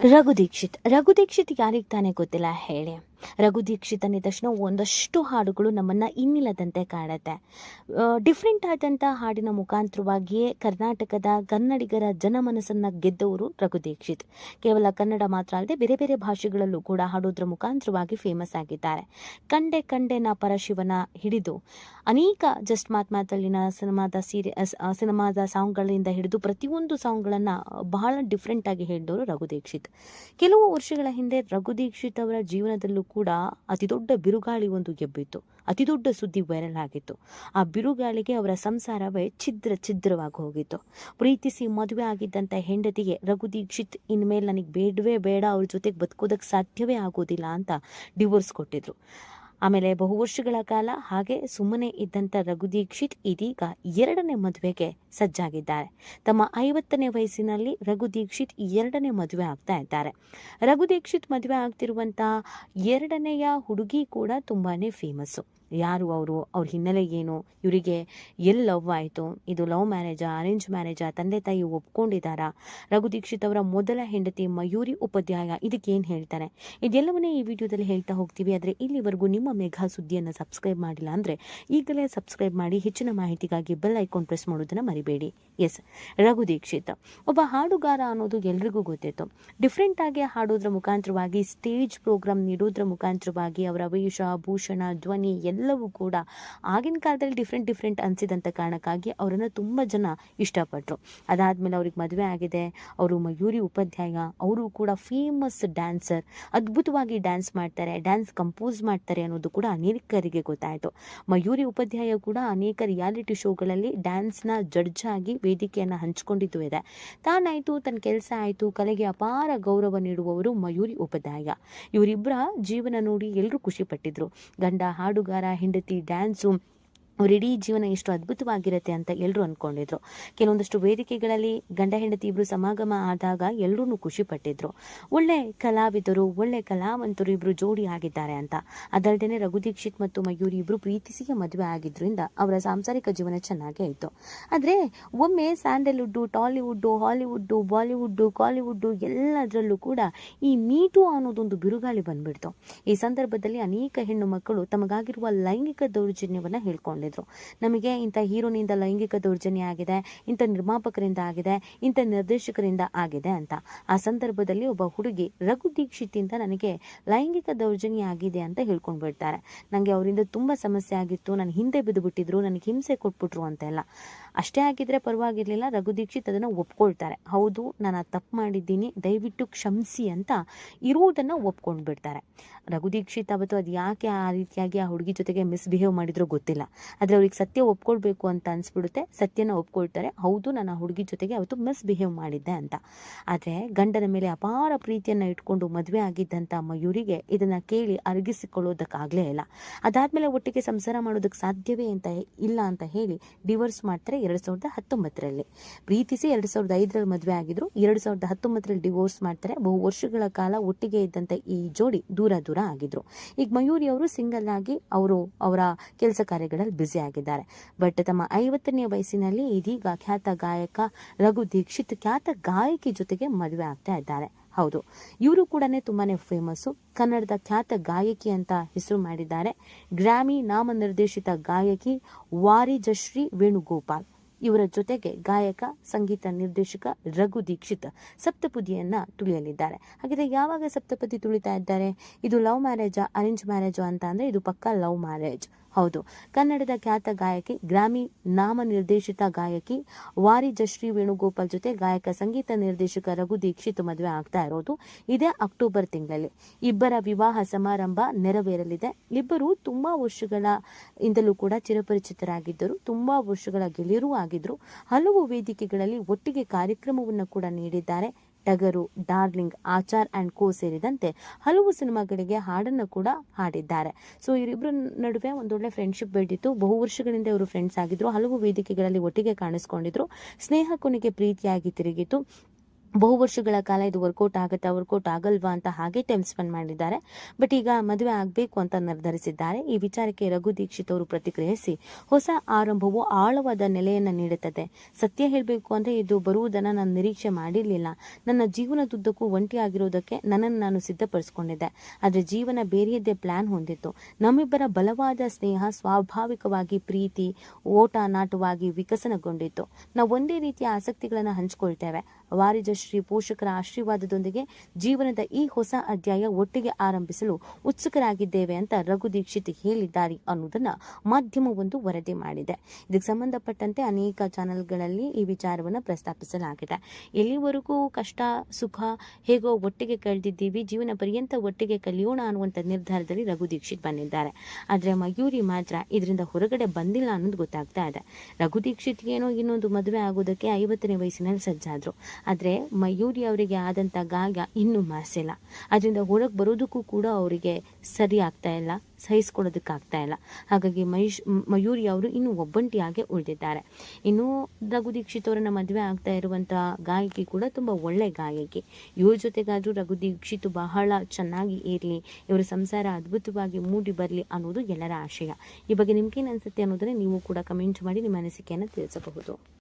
ರಘು ದೀಕ್ಷಿತ್. ರಘು ದೀಕ್ಷಿತ್ ಯಾರಿಗೆ ತಾನೇ ಗೊತ್ತಿಲ್ಲ ಹೇಳಿ. ರಘು ದೀಕ್ಷಿತ್ ಅಂದ ತಕ್ಷಣ ಒಂದಷ್ಟು ಹಾಡುಗಳು ನಮ್ಮನ್ನ ಇನ್ನಿಲ್ಲದಂತೆ ಕಾಡುತ್ತೆ. ಡಿಫ್ರೆಂಟ್ ಆದಂಥ ಹಾಡಿನ ಮುಖಾಂತರವಾಗಿಯೇ ಕರ್ನಾಟಕದ ಕನ್ನಡಿಗರ ಜನಮನಸ್ಸನ್ನು ಗೆದ್ದವರು ರಘು ದೀಕ್ಷಿತ್. ಕೇವಲ ಕನ್ನಡ ಮಾತ್ರ ಅಲ್ಲದೆ ಬೇರೆ ಬೇರೆ ಭಾಷೆಗಳಲ್ಲೂ ಕೂಡ ಹಾಡೋದ್ರ ಮುಖಾಂತರವಾಗಿ ಫೇಮಸ್ ಆಗಿದ್ದಾರೆ. ಕಂಡೆ ಕಂಡೆನ ಪರಶಿವನ ಹಿಡಿದು ಅನೇಕ ಜಸ್ಟ್ ಮಾತ್ ಮಾತಲ್ಲಿನ ಸಿನಿಮಾದ ಸೀರಿ ಸಿನಿಮಾದ ಸಾಂಗ್ಗಳಿಂದ ಹಿಡಿದು ಪ್ರತಿಯೊಂದು ಸಾಂಗ್ಗಳನ್ನ ಬಹಳ ಡಿಫ್ರೆಂಟ್ ಆಗಿ ಹೇಳಿದವರು ರಘು ದೀಕ್ಷಿತ್. ಕೆಲವು ವರ್ಷಗಳ ಹಿಂದೆ ರಘು ದೀಕ್ಷಿತ್ ಅವರ ಜೀವನದಲ್ಲೂ ಕೂಡ ಅತಿ ದೊಡ್ಡ ಬಿರುಗಾಳಿ ಒಂದು ಎಬ್ಬಿತ್ತು. ಅತಿ ದೊಡ್ಡ ಸುದ್ದಿ ವೈರಲ್ ಆಗಿತ್ತು. ಆ ಬಿರುಗಾಳಿಗೆ ಅವರ ಸಂಸಾರವೇ ಛಿದ್ರ ಛಿದ್ರವಾಗಿ ಹೋಗಿತ್ತು. ಪ್ರೀತಿಸಿ ಮದುವೆ ಆಗಿದ್ದಂಥ ಹೆಂಡತಿಗೆ ರಘು ದೀಕ್ಷಿತ್ ಇನ್ಮೇಲೆ ನನಗೆ ಬೇಡವೇ ಬೇಡ, ಅವ್ರ ಜೊತೆಗೆ ಬದುಕೋದಕ್ಕೆ ಸಾಧ್ಯವೇ ಆಗೋದಿಲ್ಲ ಅಂತ ಡಿವೋರ್ಸ್ ಕೊಟ್ಟಿದ್ರು. ಆಮೇಲೆ ಬಹು ವರ್ಷಗಳ ಕಾಲ ಹಾಗೆ ಸುಮ್ಮನೆ ಇದ್ದಂಥ ರಘು ದೀಕ್ಷಿತ್ ಇದೀಗ ಎರಡನೇ ಮದುವೆಗೆ ಸಜ್ಜಾಗಿದ್ದಾರೆ. ತಮ್ಮ ಐವತ್ತನೇ ವಯಸ್ಸಿನಲ್ಲಿ ರಘು ದೀಕ್ಷಿತ್ ಎರಡನೇ ಮದುವೆ ಆಗ್ತಾ ಇದ್ದಾರೆ. ರಘು ದೀಕ್ಷಿತ್ ಮದುವೆ ಆಗ್ತಿರುವಂತಹ ಎರಡನೆಯ ಹುಡುಗಿ ಕೂಡ ತುಂಬಾನೇ ಫೇಮಸ್ಸು ಯಾರು ಅವರು? ಅವ್ರ ಹಿನ್ನೆಲೆ ಏನು ಇವರಿಗೆ ಎಲ್ಲಿ ಲವ್ ಆಯಿತು? ಇದು ಲವ್ ಮ್ಯಾರೇಜಾ, ಅರೇಂಜ್ ಮ್ಯಾರೇಜಾ? ತಂದೆ ತಾಯಿ ಒಪ್ಕೊಂಡಿದ್ದಾರಾ? ರಘು ದೀಕ್ಷಿತ್ ಅವರ ಮೊದಲ ಹೆಂಡತಿ ಮಯೂರಿ ಉಪಾಧ್ಯಾಯ ಇದಕ್ಕೆ ಏನು ಹೇಳ್ತಾರೆ? ಇದೆಲ್ಲವನ್ನೇ ಈ ವಿಡಿಯೋದಲ್ಲಿ ಹೇಳ್ತಾ ಹೋಗ್ತೀವಿ. ಆದರೆ ಇಲ್ಲಿವರೆಗೂ ನಿಮ್ಮ ಮೇಘಾ ಸುದ್ದಿಯನ್ನು ಸಬ್ಸ್ಕ್ರೈಬ್ ಮಾಡಿಲ್ಲ ಅಂದರೆ ಈಗಲೇ ಸಬ್ಸ್ಕ್ರೈಬ್ ಮಾಡಿ ಹೆಚ್ಚಿನ ಮಾಹಿತಿಗಾಗಿ ಬೆಲ್ ಐಕಾನ್ ಪ್ರೆಸ್ ಮಾಡೋದನ್ನು ಮರಿಬೇಡಿ. ಎಸ್ ರಘು ದೀಕ್ಷಿತ್. ಒಬ್ಬ ಹಾಡುಗಾರ ಅನ್ನೋದು ಎಲ್ರಿಗೂ ಗೊತ್ತಿತ್ತು. ಡಿಫ್ರೆಂಟ್ ಆಗಿ ಹಾಡೋದ್ರ ಮುಖಾಂತರವಾಗಿ ಸ್ಟೇಜ್ ಪ್ರೋಗ್ರಾಮ್ ನೀಡೋದ್ರ ಮುಖಾಂತರವಾಗಿ ಅವರ ವೇಷ, ಭೂಷಣ, ಧ್ವನಿ ಎಲ್ಲವೂ ಕೂಡ ಆಗಿನ ಕಾಲದಲ್ಲಿ ಡಿಫ್ರೆಂಟ್ ಡಿಫ್ರೆಂಟ್ ಅನಿಸಿದಂಥ ಕಾರಣಕ್ಕಾಗಿ ಅವರನ್ನು ತುಂಬ ಜನ ಇಷ್ಟಪಟ್ಟರು ಅದಾದಮೇಲೆ ಅವ್ರಿಗೆ ಮದುವೆ ಆಗಿದೆ, ಅವರು ಮಯೂರಿ ಉಪಾಧ್ಯಾಯ, ಅವರು ಕೂಡ ಫೇಮಸ್ ಡ್ಯಾನ್ಸರ್ ಅದ್ಭುತವಾಗಿ ಡ್ಯಾನ್ಸ್ ಮಾಡ್ತಾರೆ ಡ್ಯಾನ್ಸ್ ಕಂಪೋಸ್ ಮಾಡ್ತಾರೆ ಅನ್ನೋದು ಕೂಡ ಅನೇಕರಿಗೆ ಗೊತ್ತಾಯಿತು. ಮಯೂರಿ ಉಪಾಧ್ಯಾಯ ಕೂಡ ಅನೇಕ ರಿಯಾಲಿಟಿ ಶೋಗಳಲ್ಲಿ ಡ್ಯಾನ್ಸ್ನ ಜಡ್ಜ್ ಆಗಿ ವೇದಿಕೆಯನ್ನು ಹಂಚಿಕೊಂಡಿದ್ದು ಇದೆ. ತಾನಾಯಿತು, ತನ್ನ ಕೆಲಸ ಆಯಿತು, ಕಲೆಗೆ ಅಪಾರ ಗೌರವ ನೀಡುವವರು ಮಯೂರಿ ಉಪಾಧ್ಯಾಯ. ಇವರಿಬ್ಬರ ಜೀವನ ನೋಡಿ ಎಲ್ಲರೂ ಖುಷಿಪಟ್ಟಿದ್ರು ಗಂಡ ಹಾಡುಗಾರ ಹೆಂಡತಿ ಡ್ಯಾನ್ಸು ಅವ್ರ ಇಡೀ ಜೀವನ ಎಷ್ಟು ಅದ್ಭುತವಾಗಿರುತ್ತೆ ಅಂತ ಎಲ್ಲರೂ ಅಂದ್ಕೊಂಡಿದ್ರು ಕೆಲವೊಂದಷ್ಟು ವೇದಿಕೆಗಳಲ್ಲಿ ಗಂಡ, ಹೆಂಡತಿ ಇಬ್ರು ಸಮಾಗಮ ಆದಾಗ ಎಲ್ಲರೂ ಖುಷಿ ಪಟ್ಟಿದ್ರು. ಒಳ್ಳೆ ಕಲಾವಿದರು, ಒಳ್ಳೆ ಕಲಾವಂತರು ಇಬ್ರು ಜೋಡಿ ಆಗಿದ್ದಾರೆ ಅಂತ. ಅದಲ್ಲದೆ ರಘು ದೀಕ್ಷಿತ್ ಮತ್ತು ಮಯೂರಿ ಇಬ್ರು ಪ್ರೀತಿಸಿಗೆ ಮದುವೆ ಆಗಿದ್ರಿಂದ ಅವರ ಸಾಂಸಾರಿಕ ಜೀವನ ಚೆನ್ನಾಗೇ ಇತ್ತು. ಆದರೆ ಒಮ್ಮೆ sandalwood, Tollywood, Hollywood, Bollywood, Kollywood ಎಲ್ಲದರಲ್ಲೂ ಕೂಡ ಈ ಮೀಟು ಅನ್ನೋದೊಂದು ಬಿರುಗಾಳಿ ಬಂದ್ಬಿಡ್ತು. ಈ ಸಂದರ್ಭದಲ್ಲಿ ಅನೇಕ ಹೆಣ್ಣು ಮಕ್ಕಳು ತಮಗಾಗಿರುವ ಲೈಂಗಿಕ ದೌರ್ಜನ್ಯವನ್ನ ನಮಗೆ ಇಂಥ ಹೀರೋನಿಂದ ಲೈಂಗಿಕ ದೌರ್ಜನ್ಯ ಆಗಿದೆ, ಇಂಥ ನಿರ್ಮಾಪಕರಿಂದ ಆಗಿದೆ, ಇಂಥ ನಿರ್ದೇಶಕರಿಂದ ಆಗಿದೆ ಅಂತ. ಆ ಸಂದರ್ಭದಲ್ಲಿ ಒಬ್ಬ ಹುಡುಗಿ ರಘು ದೀಕ್ಷಿತಿಂದ ನನಗೆ ಲೈಂಗಿಕ ದೌರ್ಜನ್ಯ ಆಗಿದೆ ಅಂತ ಹೇಳ್ಕೊಂಡು ಬಿಡ್ತಾರೆ ನನಗೆ ಅವರಿಂದ ತುಂಬ ಸಮಸ್ಯೆ ಆಗಿತ್ತು, ನಾನು ಹಿಂದೆ ಬಿದ್ದುಬಿಟ್ಟಿದ್ರು, ನನಗೆ ಹಿಂಸೆ ಕೊಟ್ಬಿಟ್ರು ಅಂತೆಲ್ಲ. ಅಷ್ಟೇ ಆಗಿದ್ರೆ ಪರವಾಗಿರ್ಲಿಲ್ಲ. ರಘು ದೀಕ್ಷಿತ್ ಅದನ್ನು ಒಪ್ಕೊಳ್ತಾರೆ. ಹೌದು, ನಾನು ತಪ್ಪು ಮಾಡಿದ್ದೀನಿ. ದಯವಿಟ್ಟು ಕ್ಷಮಿಸಿ ಅಂತ ಇರುವುದನ್ನು ಒಪ್ಕೊಂಡು ಬಿಡ್ತಾರೆ ರಘು ದೀಕ್ಷಿತ್ ಅವತ್ತು ಅದು ಯಾಕೆ ಆ ರೀತಿಯಾಗಿ ಆ ಹುಡುಗಿ ಜೊತೆಗೆ ಮಿಸ್ಬಿಹೇವ್ ಮಾಡಿದ್ರು ಗೊತ್ತಿಲ್ಲ. ಆದರೆ ಅವ್ರಿಗೆ ಸತ್ಯ ಒಪ್ಕೊಳ್ಬೇಕು ಅಂತ ಅನ್ಸ್ಬಿಡುತ್ತೆ. ಸತ್ಯನ ಒಪ್ಕೊಳ್ತಾರೆ. ಹೌದು, ನಾನು ಆ ಹುಡುಗಿ ಜೊತೆಗೆ ಅವತ್ತು ಮಿಸ್ಬಿಹೇವ್ ಮಾಡಿದ್ದೆ ಅಂತ. ಆದರೆ ಗಂಡನ ಮೇಲೆ ಅಪಾರ ಪ್ರೀತಿಯನ್ನು ಇಟ್ಕೊಂಡು ಮದುವೆ ಆಗಿದ್ದಂಥ ಮಯೂರಿಗೆ ಇದನ್ನು ಕೇಳಿ ಅರಗಿಸಿಕೊಳ್ಳೋದಕ್ಕಾಗಲೇ ಇಲ್ಲ. ಅದಾದಮೇಲೆ ಒಟ್ಟಿಗೆ ಸಂಸಾರ ಮಾಡೋದಕ್ಕೆ ಸಾಧ್ಯವೇ ಅಂತ ಇಲ್ಲ ಅಂತ ಹೇಳಿ ಡಿವೋರ್ಸ್ ಮಾಡ್ತಾರೆ ಎರಡು ಸಾವಿರದ ಹತ್ತೊಂಬತ್ತರಲ್ಲಿ. ಪ್ರೀತಿಸಿ ಎರಡು ಸಾವಿರದ ಐದರಲ್ಲಿ ಮದುವೆ ಆಗಿದ್ರು. ಎರಡು ಸಾವಿರದ ಹತ್ತೊಂಬತ್ತರಲ್ಲಿ ಡಿವೋರ್ಸ್ ಮಾಡ್ತಾರೆ. ಬಹು ವರ್ಷಗಳ ಕಾಲ ಒಟ್ಟಿಗೆ ಇದ್ದಂಥ ಈ ಜೋಡಿ ದೂರ ದೂರ ಆಗಿದ್ರು. ಈಗ ಮಯೂರಿ ಅವರು ಸಿಂಗಲ್ ಆಗಿ ಅವರು ಅವರ ಕೆಲಸ ಕಾರ್ಯಗಳಲ್ಲಿ ಬ್ಯುಸಿ ಆಗಿದ್ದಾರೆ. ಬಟ್ ತಮ್ಮ ಐವತ್ತನೇ ವಯಸ್ಸಿನಲ್ಲಿ ಇದೀಗ ಖ್ಯಾತ ಗಾಯಕ ರಘು ದೀಕ್ಷಿತ್ ಖ್ಯಾತ ಗಾಯಕಿ ಜೊತೆಗೆ ಮದುವೆ ಆಗ್ತಾ ಇದ್ದಾರೆ. ಹೌದು, ಇವರು ಕೂಡ ತುಂಬಾ ಫೇಮಸ್ಸು. ಕನ್ನಡದ ಖ್ಯಾತ ಗಾಯಕಿ ಅಂತ ಹೆಸರು ಮಾಡಿದ್ದಾರೆ. ಗ್ರಾಮಿ ನಾಮನಿರ್ದೇಶಿತ ಗಾಯಕಿ ವಾರಿಜಶ್ರೀ ವೇಣುಗೋಪಾಲ್. ಇವರ ಜೊತೆಗೆ ಗಾಯಕ, ಸಂಗೀತ ನಿರ್ದೇಶಕ ರಘು ದೀಕ್ಷಿತ್ ಸಪ್ತಪದಿಯನ್ನ ತುಳಿಯಲಿದ್ದಾರೆ. ಹಾಗಿದ್ರೆ ಯಾವಾಗ ಸಪ್ತಪದಿ ತುಳಿತಾ ಇದ್ದಾರೆ? ಇದು ಲವ್ ಮ್ಯಾರೇಜಾ, ಅರೇಂಜ್ ಮ್ಯಾರೇಜಾ ಅಂತ ಅಂದ್ರೆ ಇದು ಪಕ್ಕಾ ಲವ್ ಮ್ಯಾರೇಜ್. ಹೌದು. ಕನ್ನಡದ ಖ್ಯಾತ ಗಾಯಕಿ ಗ್ರಾಮಿ ನಾಮ ನಿರ್ದೇಶಿತ ಗಾಯಕಿ ವಾರಿ ಜಶ್ರೀ ವೇಣುಗೋಪಾಲ್ ಜೊತೆ ಗಾಯಕ, ಸಂಗೀತ ನಿರ್ದೇಶಕ ರಘು ದೀಕ್ಷಿತ್ ಮದುವೆ ಆಗ್ತಾ ಇರೋದು ಇದೇ ಅಕ್ಟೋಬರ್ ತಿಂಗಳಲ್ಲಿ. ಇಬ್ಬರ ವಿವಾಹ ಸಮಾರಂಭ ನೆರವೇರಲಿದೆ. ಇಬ್ಬರು ತುಂಬಾ ವರ್ಷಗಳ ಇಂದಲೂ ಕೂಡ ಚಿರಪರಿಚಿತರಾಗಿದ್ದರು. ತುಂಬಾ ವರ್ಷಗಳ ಗೆಳೆಯರೂ ಆಗಿದ್ರು. ಹಲವು ವೇದಿಕೆಗಳಲ್ಲಿ ಒಟ್ಟಿಗೆ ಕಾರ್ಯಕ್ರಮವನ್ನು ಕೂಡ ನೀಡಿದ್ದಾರೆ. ಟಗರು, ಡಾರ್ಲಿಂಗ್, ಆಚಾರ್ ಅಂಡ್ ಕೋ ಸೇರಿದಂತೆ ಹಲವು ಸಿನಿಮಾಗಳಿಗೆ ಹಾಡನ್ನು ಕೂಡ ಹಾಡಿದ್ದಾರೆ. ಸೊ ಇವರಿಬ್ಬರ ನಡುವೆ ಒಂದೊಳ್ಳೆ ಫ್ರೆಂಡ್ಶಿಪ್ ಬೆಳೆದಿತ್ತು ಬಹು ವರ್ಷಗಳಿಂದ ಇವರು ಫ್ರೆಂಡ್ಸ್ ಆಗಿದ್ರು. ಹಲವು ವೇದಿಕೆಗಳಲ್ಲಿ ಒಟ್ಟಿಗೆ ಕಾಣಿಸ್ಕೊಂಡಿದ್ರು. ಸ್ನೇಹ ಕೊನೆಗೆ ಪ್ರೀತಿಯಾಗಿ ತಿರುಗಿತು. ಬಹು ವರ್ಷಗಳ ಕಾಲ ಇದು ವರ್ಕೌಟ್ ಆಗುತ್ತಾ ವರ್ಕೌಟ್ ಆಗಲ್ವಾ ಅಂತ ಹಾಗೆ ಟೈಮ್ ಸ್ಪೆಂಡ್ ಮಾಡಿದ್ದಾರೆ. ಬಟ್ ಈಗ ಮದುವೆ ಆಗಬೇಕು ಅಂತ ನಿರ್ಧರಿಸಿದ್ದಾರೆ. ಈ ವಿಚಾರಕ್ಕೆ ರಘು ದೀಕ್ಷಿತ್ ಅವರು ಪ್ರತಿಕ್ರಿಯಿಸಿ, ಹೊಸ ಆರಂಭವು ಆಳವಾದ ನೆಲೆಯನ್ನು ನೀಡುತ್ತದೆ. ಸತ್ಯ ಹೇಳಬೇಕು ಅಂದರೆ ಇದು ಬರುವುದನ್ನು ನಾನು ನಿರೀಕ್ಷೆ ಮಾಡಿರಲಿಲ್ಲ. ನನ್ನ ಜೀವನದುದ್ದಕ್ಕೂ ಒಂಟಿಯಾಗಿರೋದಕ್ಕೆ ನನ್ನನ್ನು ನಾನು ಸಿದ್ಧಪಡಿಸ್ಕೊಂಡಿದ್ದೆ. ಆದರೆ ಜೀವನ ಬೇರೆಯದ್ದೇ ಪ್ಲಾನ್ ಹೊಂದಿತ್ತು. ನಮ್ಮಿಬ್ಬರ ಬಲವಾದ ಸ್ನೇಹ ಸ್ವಾಭಾವಿಕವಾಗಿ ಪ್ರೀತಿ, ಓಟ ನಾಟವಾಗಿ ವಿಕಸನಗೊಂಡಿತ್ತು. ನಾವು ಒಂದೇ ರೀತಿಯ ಆಸಕ್ತಿಗಳನ್ನು ಹಂಚಿಕೊಳ್ತೇವೆ. ವಾರಿಜಶ್ರೀ ಪೋಷಕರ ಆಶೀರ್ವಾದದೊಂದಿಗೆ ಜೀವನದ ಈ ಹೊಸ ಅಧ್ಯಾಯ ಒಟ್ಟಿಗೆ ಆರಂಭಿಸಲು ಉತ್ಸುಕರಾಗಿದ್ದೇವೆ ಅಂತ ರಘು ದೀಕ್ಷಿತ್ ಹೇಳಿದ್ದಾರೆ ಅನ್ನೋದನ್ನ ಮಾಧ್ಯಮವೊಂದು ವರದಿ ಮಾಡಿದೆ. ಇದಕ್ಕೆ ಸಂಬಂಧಪಟ್ಟಂತೆ ಅನೇಕ ಚಾನೆಲ್ಗಳಲ್ಲಿ ಈ ವಿಚಾರವನ್ನು ಪ್ರಸ್ತಾಪಿಸಲಾಗಿದೆ. ಎಲ್ಲಿವರೆಗೂ ಕಷ್ಟ, ಸುಖ ಹೇಗೋ ಒಟ್ಟಿಗೆ ಕಳೆದಿದ್ದೀವಿ, ಜೀವನ ಪರ್ಯಂತ ಒಟ್ಟಿಗೆ ಕಲಿಯೋಣ ಅನ್ನುವಂಥ ನಿರ್ಧಾರದಲ್ಲಿ ರಘು ದೀಕ್ಷಿತ್ ಬಂದಿದ್ದಾರೆ. ಆದರೆ ಮಯೂರಿ ಮಾತ್ರ ಇದರಿಂದ ಹೊರಗಡೆ ಬಂದಿಲ್ಲ ಅನ್ನೋದು ಗೊತ್ತಾಗ್ತಾ ಇದೆ. ರಘು ದೀಕ್ಷಿತ್ ಏನೋ ಇನ್ನೊಂದು ಮದುವೆ ಆಗೋದಕ್ಕೆ ಐವತ್ತನೇ ವಯಸ್ಸಿನಲ್ಲಿ ಸಜ್ಜಾದ್ರು. ಆದರೆ ಮಯೂರಿ ಅವರಿಗೆ ಆದಂಥ ಗಾಯ ಇನ್ನೂ ಮಾಸಿಲ್ಲ. ಅದರಿಂದ ಹೊರಗೆ ಬರೋದಕ್ಕೂ ಕೂಡ ಅವರಿಗೆ ಸರಿ ಆಗ್ತಾ ಇಲ್ಲ ಸಹಿಸ್ಕೊಳ್ಳೋದಕ್ಕಾಗ್ತಾ ಇಲ್ಲ. ಹಾಗಾಗಿ ಮಹೇಶ್, ಮಯೂರಿ ಅವರು ಇನ್ನೂ ಒಬ್ಬಂಟಿಯಾಗೆ ಉಳಿದಿದ್ದಾರೆ. ಇನ್ನು ರಘು ದೀಕ್ಷಿತ್ ಅವರನ್ನ ಮದುವೆ ಆಗ್ತಾ ಇರುವಂಥ ಗಾಯಕಿ ಕೂಡ ತುಂಬ ಒಳ್ಳೆ ಗಾಯಕಿ. ಇವ್ರ ಜೊತೆಗಾದರೂ ರಘು ದೀಕ್ಷಿತ್ ಬಹಳ ಚೆನ್ನಾಗಿ ಇರಲಿ, ಇವರ ಸಂಸಾರ ಅದ್ಭುತವಾಗಿ ಮೂಡಿ ಬರಲಿ ಅನ್ನೋದು ಎಲ್ಲರ ಆಶಯ. ಈ ಬಗ್ಗೆ ನಿಮ್ಗೇನು ಅನ್ಸುತ್ತೆ ಅನ್ನೋದನ್ನು ನೀವು ಕೂಡ ಕಮೆಂಟ್ ಮಾಡಿ, ನಿಮ್ಮ ಅನಿಸಿಕೆಯನ್ನು ತಿಳಿಸಬಹುದು.